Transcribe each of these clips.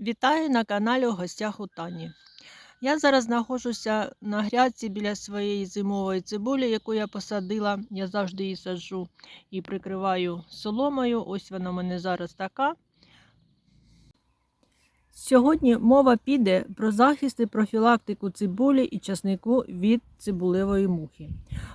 Вітаю на каналі у гостях у Тані. Я зараз знаходжуся на грядці біля своєї зимової цибулі, яку я посадила. Я завжди її саджу і прикриваю соломою. Ось вона у мене зараз така. Сьогодні мова піде про захист і профілактику цибулі і часнику від цибулевої мухи.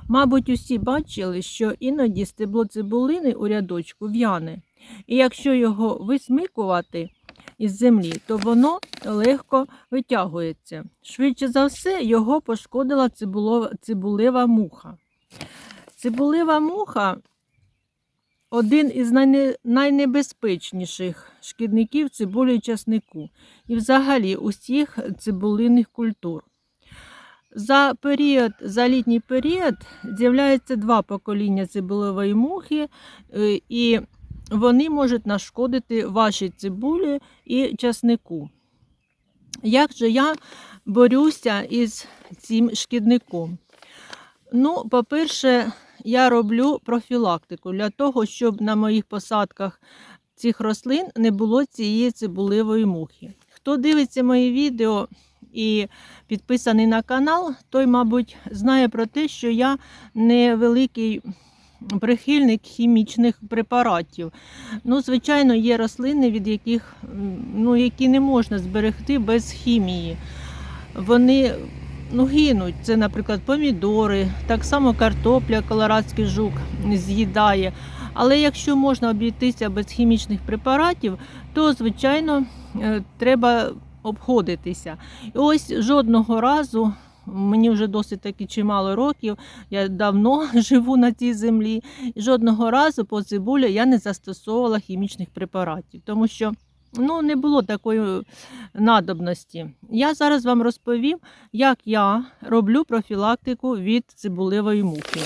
Мабуть, усі бачили, що іноді стебло цибулини у рядочку в'яне, і якщо його висмикувати, із землі, то воно легко витягується. Швидше за все, його пошкодила цибулева муха. Цибулева муха один із найнебезпечніших шкідників цибулі і часнику і взагалі усіх цибулинних культур. За період, за літній період з'являється два покоління цибулевої мухи, е, і вони можуть нашкодити вашій цибулі і часнику. Як же я борюся із цим шкідником? Ну, по-перше, я роблю профілактику для того, щоб на моїх посадках цих рослин не було цієї цибулевої мухи. Хто дивиться мої відео і підписаний на канал, той, мабуть, знає про те, що я невеликий прихильник хімічних препаратів. Ну, звичайно, є рослини, від яких ну, які не можна зберегти без хімії. Вони ну, гинуть. Це, наприклад, помідори, так само картопля, колорадський жук з'їдає. Але якщо можна обійтися без хімічних препаратів, то, звичайно, е, треба обходитися. І ось жодного разу Мені вже досить таки чимало років, я давно живу на цій землі. І жодного разу по цибулі я не застосовувала хімічних препаратів, тому що ну, не було такої надобності. Я зараз вам розповім, як я роблю профілактику від цибулевої мухи.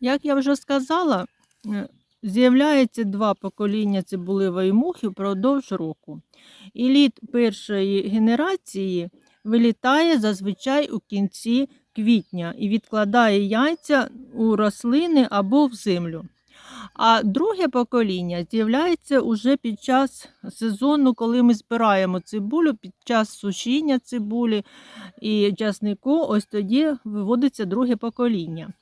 Як я вже сказала, е, з'являється два покоління цибулевої мухи впродовж року. І лід першої генерації вилітає зазвичай у кінці квітня і відкладає яйця у рослини або в землю. А друге покоління з'являється уже під час сезону, коли ми збираємо цибулю, під час сушіння цибулі і часнику, ось тоді виводиться друге покоління.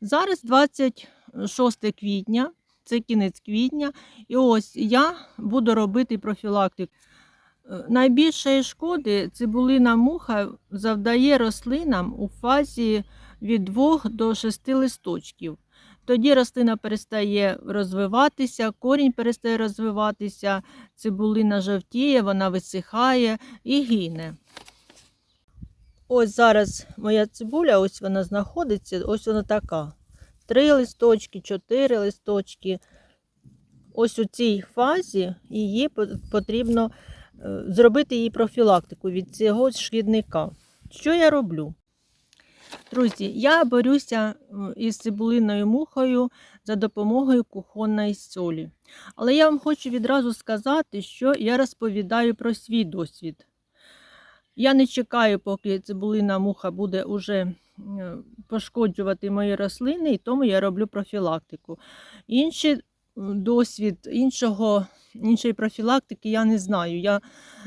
Зараз 26 квітня, це кінець квітня, і ось я буду робити профілактику. Найбільшої шкоди цибулина муха завдає рослинам у фазі від 2 до 6 листочків. Тоді рослина перестає розвиватися, корінь перестає розвиватися, цибулина жовтіє, вона висихає і гине. Ось зараз моя цибуля, ось вона знаходиться, ось вона така. Три листочки, чотири листочки. Ось у цій фазі її потрібно зробити їй профілактику від цього шкідника. Що я роблю? Друзі, я борюся із цибулиною мухою за допомогою кухонної солі. Але я вам хочу відразу сказати, що я розповідаю про свій досвід. Я не чекаю, поки цибулина муха буде уже пошкоджувати мої рослини, і тому я роблю профілактику. Інший досвід іншого іншої профілактики я не знаю. Я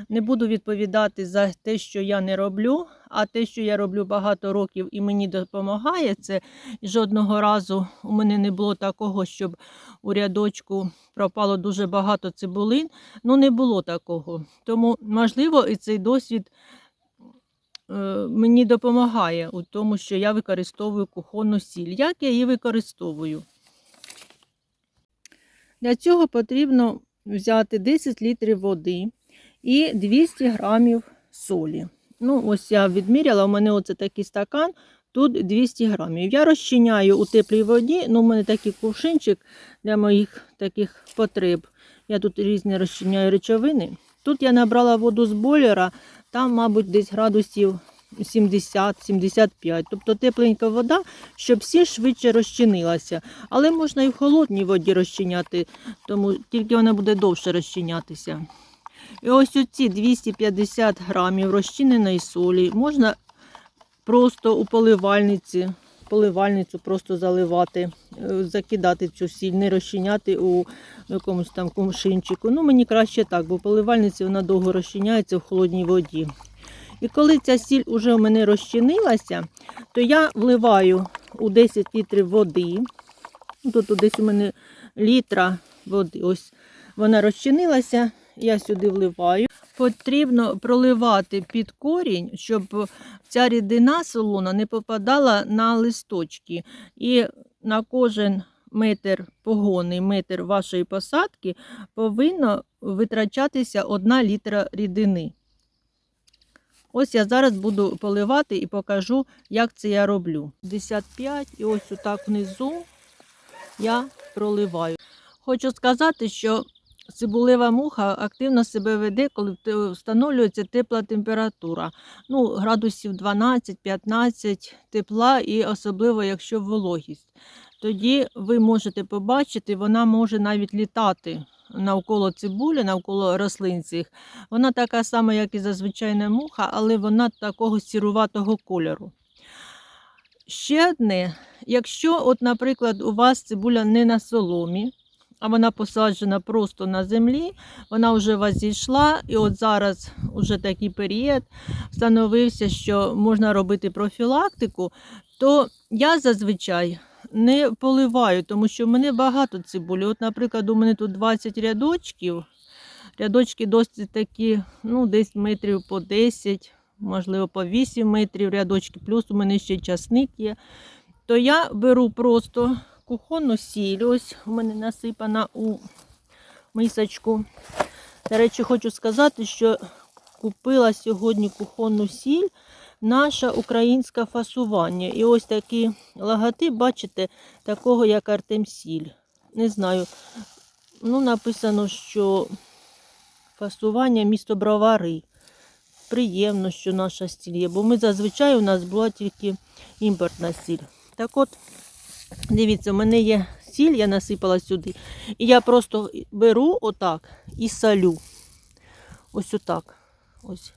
не буду відповідати за те, що я не роблю, а те, що я роблю багато років і мені допомагає, це жодного разу у мене не було такого, щоб у рядочку пропало дуже багато цибулин. Ну, не було такого. Тому, можливо, і цей досвід. Е, мені допомагає у тому, що я використовую кухонну сіль. Як я її використовую? Для цього потрібно взяти 10 літрів води і 200 грамів солі. Ну, ось я відміряла, у мене оце такий стакан, тут 200 грамів. Я розчиняю у теплій воді, ну, у мене такий кувшинчик для моїх таких потреб. Я тут різні розчиняю речовини. Тут я набрала воду з бойлера, там, мабуть, десь градусів 70-75. Тобто тепленька вода, щоб всі швидше розчинилася. Але можна і в холодній воді розчиняти, тому тільки вона буде довше розчинятися. І ось оці 250 грамів розчиненої солі можна просто у поливальниці поливальницю просто заливати, е, закидати цю сіль, не розчиняти у якомусь там кумшинчику. Ну, мені краще так, бо в поливальниці вона довго розчиняється в холодній воді. І коли ця сіль уже у мене розчинилася, то я вливаю у 10 літрів води. Тут десь у мене літра води. Ось вона розчинилася, я сюди вливаю. Потрібно проливати під корінь, щоб ця рідина солона не попадала на листочки. І на кожен метр погонний метр вашої посадки повинно витрачатися одна літра рідини. Ось я зараз буду поливати і покажу, як це я роблю. 55 і ось отак внизу я проливаю. Хочу сказати, що цибулева муха активно себе веде, коли встановлюється тепла температура. Ну, градусів 12-15 тепла, і особливо, якщо вологість. Тоді ви можете побачити, вона може навіть літати навколо цибулі, навколо рослин цих. Вона така сама, як і зазвичайна муха, але вона такого сіруватого кольору. Ще одне, якщо, от, наприклад, у вас цибуля не на соломі, а вона посаджена просто на землі, вона вже у вас зійшла, і от зараз вже такий період встановився, що можна робити профілактику, то я зазвичай не поливаю, тому що в мене багато цибулі. От, наприклад, у мене тут 20 рядочків. Рядочки досить такі, ну, десь метрів по 10, можливо, по 8 метрів рядочки, плюс у мене ще часник є. То я беру просто кухонну сіль. Ось у мене насипана у мисочку. До речі, хочу сказати, що купила сьогодні кухонну сіль наша українська фасування. І ось такий логотип, бачите, такого як Артемсіль. Не знаю. Ну, написано, що фасування місто Бровари. Приємно, що наша сіль є, бо ми зазвичай у нас була тільки імпортна сіль. Так от, дивіться, у мене є сіль, я насипала сюди. І я просто беру отак і солю. Ось отак. Ось.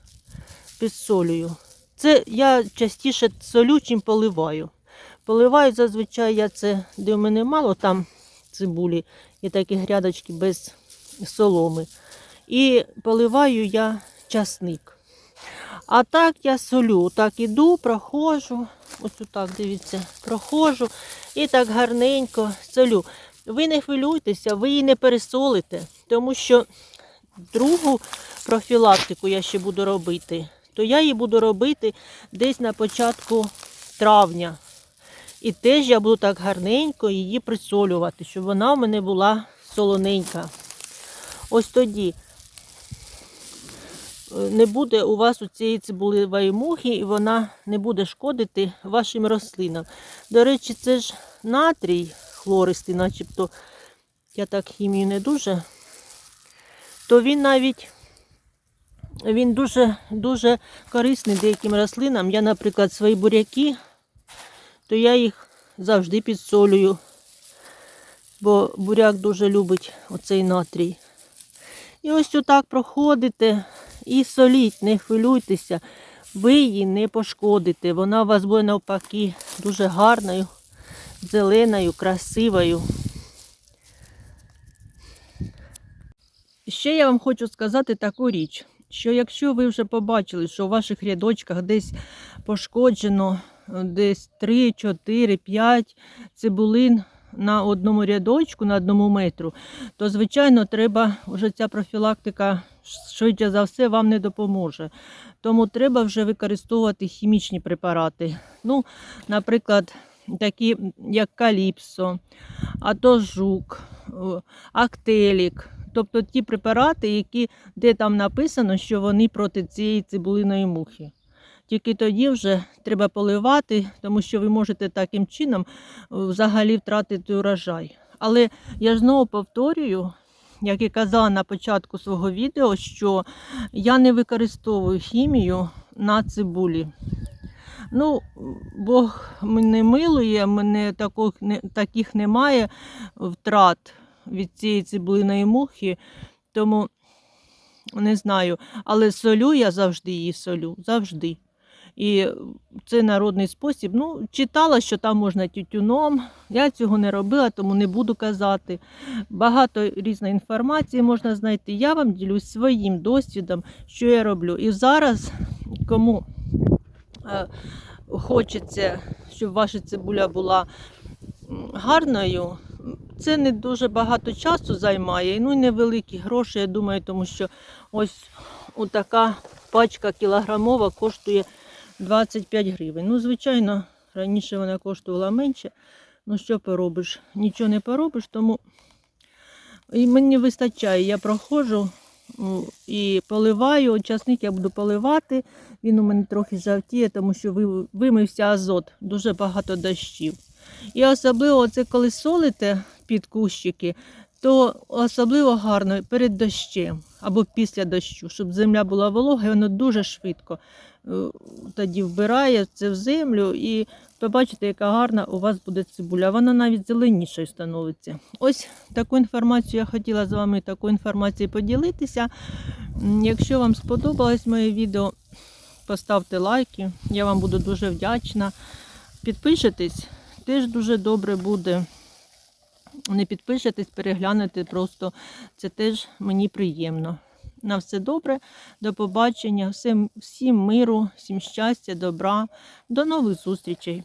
Підсолюю. Це я частіше солю, чим поливаю. Поливаю зазвичай я це, де в мене мало там цибулі, є такі грядочки без соломи. І поливаю я часник. А так я солю. Так іду, проходжу. Ось отак, дивіться, проходжу і так гарненько солю. Ви не хвилюйтеся, ви її не пересолите, тому що другу профілактику я ще буду робити, то я її буду робити десь на початку травня. І теж я буду так гарненько її присолювати, щоб вона в мене була солоненька. Ось тоді е, не буде у вас у цієї цибулевої мухи, і вона не буде шкодити вашим рослинам. До речі, це ж натрій хлористий, начебто я так хімію не дуже, то він навіть він дуже, дуже корисний деяким рослинам. Я, наприклад, свої буряки, то я їх завжди підсолюю, бо буряк дуже любить оцей натрій. І ось отак проходите і соліть, не хвилюйтеся, ви її не пошкодите. Вона у вас буде навпаки дуже гарною, зеленою, красивою. Ще я вам хочу сказати таку річ, що якщо ви вже побачили, що у ваших рядочках десь пошкоджено е, десь 3, 4, 5 цибулин на одному рядочку, на одному метру, то, звичайно, треба вже ця профілактика швидше за все вам не допоможе. Тому треба вже використовувати хімічні препарати. Ну, наприклад, такі як каліпсо, атожук, е, актелік. Тобто ті препарати, які, де там написано, що вони проти цієї цибулиної мухи. Тільки тоді вже треба поливати, тому що ви можете таким чином е, взагалі втратити урожай. Але я знову повторюю, як і казала на початку свого відео, що я не використовую хімію на цибулі. Ну, Бог мене милує, мене таких, таких немає втрат від цієї цибулиної мухи, тому не знаю. Але солю я завжди її солю, завжди. І це народний спосіб. Ну, читала, що там можна тютюном. Я цього не робила, тому не буду казати. Багато різної інформації можна знайти. Я вам ділюсь своїм досвідом, що я роблю. І зараз, кому е, хочеться, щоб ваша цибуля була гарною, це не дуже багато часу займає, ну і невеликі гроші, я думаю, тому що ось така пачка кілограмова коштує 25 гривень. Ну, звичайно, раніше вона коштувала менше. Ну, що поробиш? Нічого не поробиш, тому і мені вистачає. Я проходжу і поливаю. От Часник я буду поливати. Він у мене трохи жовтіє, тому що вимився азот, дуже багато дощів. І особливо це коли солите під кущики, то особливо гарно перед дощем або після дощу, щоб земля була волога, і воно дуже швидко е, тоді вбирає це в землю, і побачите, яка гарна у вас буде цибуля. Вона навіть зеленішою становиться. Ось таку інформацію я хотіла з вами таку інформацією поділитися. Якщо вам сподобалось моє відео, поставте лайки. Я вам буду дуже вдячна. Підпишитесь, теж дуже добре буде. Не підпишетесь, переглянете просто. Це теж мені приємно. На все добре, до побачення, всім, всім миру, всім щастя, добра. До нових зустрічей.